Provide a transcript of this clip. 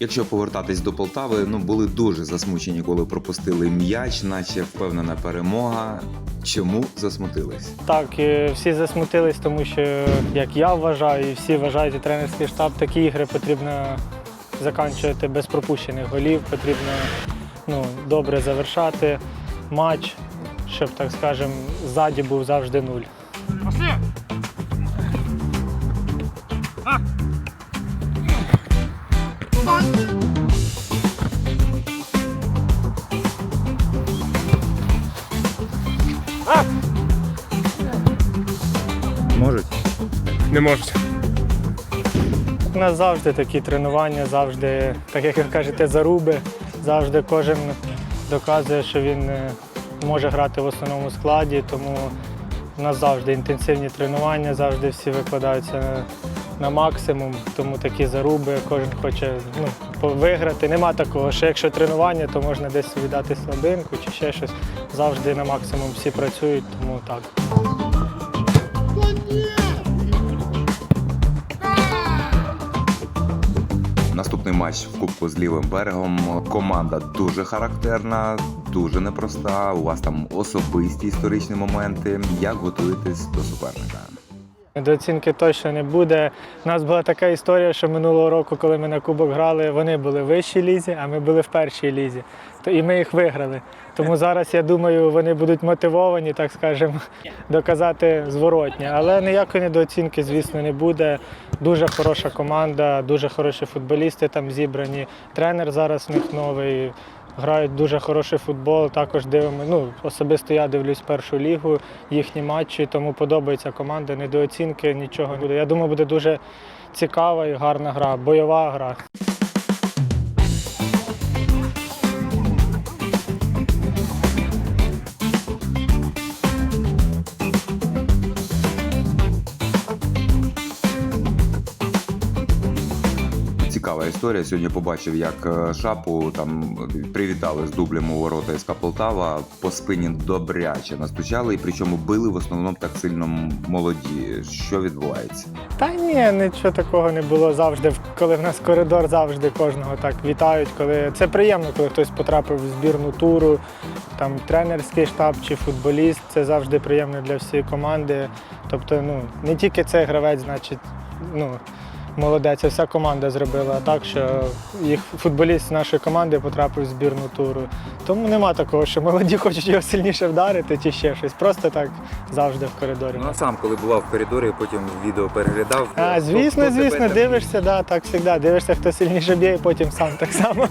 Якщо повертатись до Полтави, ну були дуже засмучені, коли пропустили м'яч, наче впевнена перемога. Чому засмутились? Так, е, всі засмутились, тому що, як я вважаю, і всі вважають, і тренерський штаб, такі ігри потрібно закінчувати без пропущених голів, потрібно ну, добре завершати матч, щоб, так скажемо, ззаді був завжди нуль. Можуть? Не можуть. У нас завжди такі тренування, завжди, так як ви кажете, заруби. Завжди кожен доказує, що він е, може грати в основному складі, тому у нас завжди інтенсивні тренування, завжди всі викладаються на, максимум, тому такі заруби, кожен хоче ну, виграти. Нема такого, що якщо тренування, то можна десь собі дати слабинку чи ще щось. Завжди на максимум всі працюють, тому так. Наступний матч в Кубку з лівим берегом. Команда дуже характерна, дуже непроста. У вас там особисті історичні моменти. Як готуєтесь до суперника? Недооцінки точно не буде. У нас була така історія, що минулого року, коли ми на кубок грали, вони були в вищій лізі, а ми були в першій лізі. І ми їх виграли. Тому зараз я думаю, вони будуть мотивовані, так скажемо, доказати зворотнє. Але ніякої недооцінки, звісно, не буде. Дуже хороша команда, дуже хороші футболісти там зібрані. Тренер зараз в них новий. Грають дуже хороший футбол. Також дивимо. Ну особисто я дивлюсь першу лігу, їхні матчі, тому подобається команда. Недооцінки нічого не буде. Я думаю, буде дуже цікава і гарна гра, бойова гра. Цікава історія. Сьогодні побачив, як е, шапу там привітали з дублем у ворота СК Полтава. По спині добряче настучали, і причому били в основному так сильно молоді. Що відбувається? Та ні, нічого такого не було завжди. Коли в нас коридор завжди кожного так вітають. Коли це приємно, коли хтось потрапив в збірну туру, там тренерський штаб чи футболіст. Це завжди приємно для всієї команди. Тобто, ну не тільки цей гравець, значить, ну. Молодець, а вся команда зробила так, що їх футболіст з нашої команди потрапив в збірну туру. Тому нема такого, що молоді хочуть його сильніше вдарити чи ще щось. Просто так завжди в коридорі. Ну, а сам, коли бував в коридорі, потім відео переглядав. А, звісно, хто хто звісно, дивишся, да, так завжди. Дивишся, хто сильніше б'є, і потім сам так само.